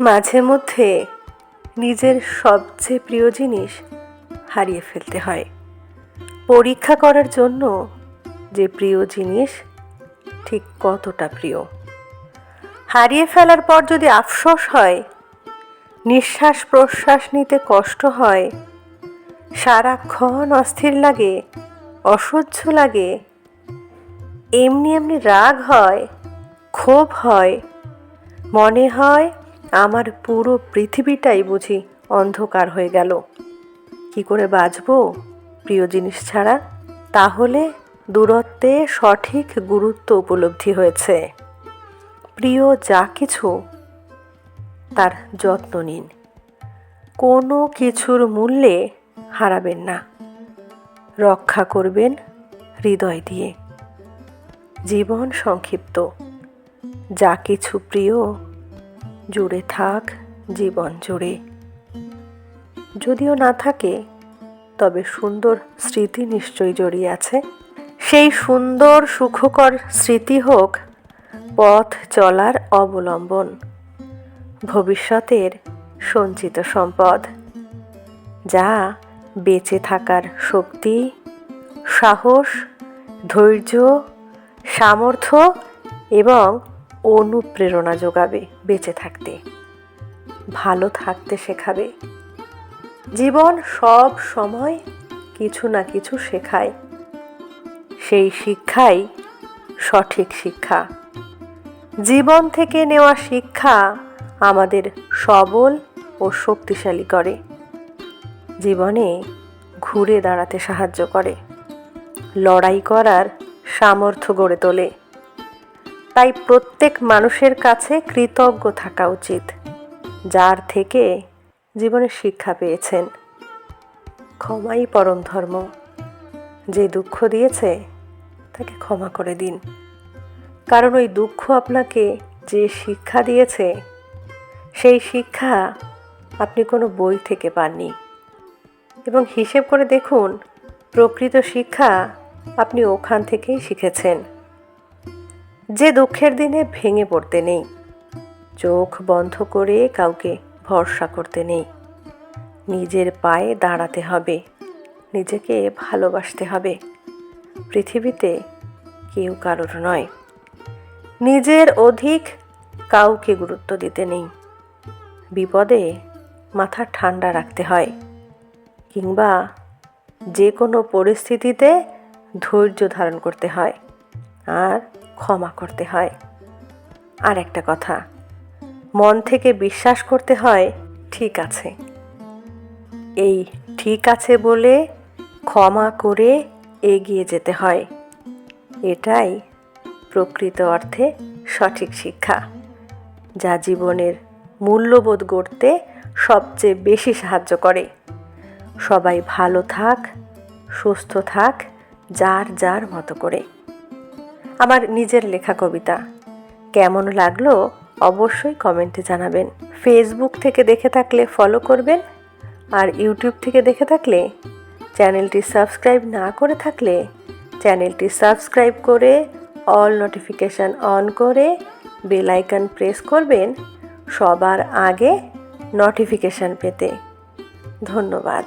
মাঝে মধ্যে নিজের সবচেয়ে প্রিয় জিনিস হারিয়ে ফেলতে হয়। পরীক্ষা করার জন্য যে প্রিয় জিনিস ঠিক কতটা প্রিয়। হারিয়ে ফেলার পর যদি আফসোস হয়, নিঃশ্বাস প্রশ্বাস নিতে কষ্ট হয়, সারাক্ষণ অস্থির লাগে, অসহ্য লাগে, এমনি এমনি রাগ হয়, ক্ষোভ হয়, মনে হয় আমার পুরো পৃথিবীটাই বুঝি অন্ধকার হয়ে গেল। কি করে বাঁচবো প্রিয় জিনিস ছাড়া? তাহলে দূরত্বে সঠিক গুরুত্ব উপলব্ধি হয়েছে। প্রিয় যা কিছু, তার যত্ন নিন। কোনো কিছুর মূল্যে হারাবেন না। রক্ষা করবেন হৃদয় দিয়ে। জীবন সংক্ষিপ্ত। যা কিছু প্রিয় জুড়ে থাক, জীবন জুড়ে। যদিও না থাকে, তবে সুন্দর স্মৃতি নিশ্চয়ই জড়িয়ে আছে। সেই সুন্দর, সুখকর স্মৃতি হোক পথ চলার অবলম্বন, ভবিষ্যতের সঞ্চিত সম্পদ, যা বেঁচে থাকার শক্তি, সাহস, ধৈর্য, সামর্থ্য এবং অনুপ্রেরণা যোগাবে বেঁচে থাকতে। ভালো থাকতে শেখাবে। জীবন সব সময় কিছু না কিছু শেখায়। সেই শিক্ষাই সঠিক শিক্ষা। জীবন থেকে নেওয়া শিক্ষা আমাদের সবল ও শক্তিশালী করে। জীবনে ঘুরে দাঁড়াতে সাহায্য করে। লড়াই করার সামর্থ্য গড়ে তোলে। তাই প্রত্যেক মানুষের কাছে কৃতজ্ঞ থাকা উচিত, যার থেকে জীবনে শিক্ষা পেয়েছেন। ক্ষমাই পরম ধর্ম। যে দুঃখ দিয়েছে, তাকে ক্ষমা করে দিন। কারণ ওই দুঃখ আপনাকে যে শিক্ষা দিয়েছে, সেই শিক্ষা আপনি কোনো বই থেকে পাননি। এবং হিসেব করে দেখুন, প্রকৃত শিক্ষা আপনি ওখান থেকেই শিখেছেন। যে দুঃখের দিনে ভেঙে পড়তে নেই। চোখ বন্ধ করে কাউকে ভরসা করতে নেই। নিজের পায়ে দাঁড়াতে হবে। নিজেকে ভালোবাসতে হবে। পৃথিবীতে কেউ কারোর নয়। নিজের অধিক কাউকে গুরুত্ব দিতে নেই। বিপদে মাথা ঠান্ডা রাখতে হয় কিংবা যে কোনো পরিস্থিতিতে ধৈর্য ধারণ করতে হয়। আর ক্ষমা করতে হয়। আর একটা কথা, মন থেকে বিশ্বাস করতে হয়, ঠিক আছে। এই ঠিক আছে বলে ক্ষমা করে এগিয়ে যেতে হয়। এটাই প্রকৃত অর্থে সঠিক শিক্ষা, যা জীবনের মূল্যবোধ গড়তে সবচেয়ে বেশি সাহায্য করে। সবাই ভালো থাক, সুস্থ থাক, যার যার মতো করে। আমার নিজের লেখা কবিতা। কেমন লাগল অবশ্যই কমেন্টে জানাবেন। ফেসবুক থেকে দেখে থাকলে ফলো করবেন। আর ইউটিউব থেকে দেখে থাকলে চ্যানেলটি সাবস্ক্রাইব না করে থাকলে চ্যানেলটি সাবস্ক্রাইব করে অল নোটিফিকেশান অন করে বেল আইকন প্রেস করবেন সবার আগে নোটিফিকেশান পেতে। ধন্যবাদ।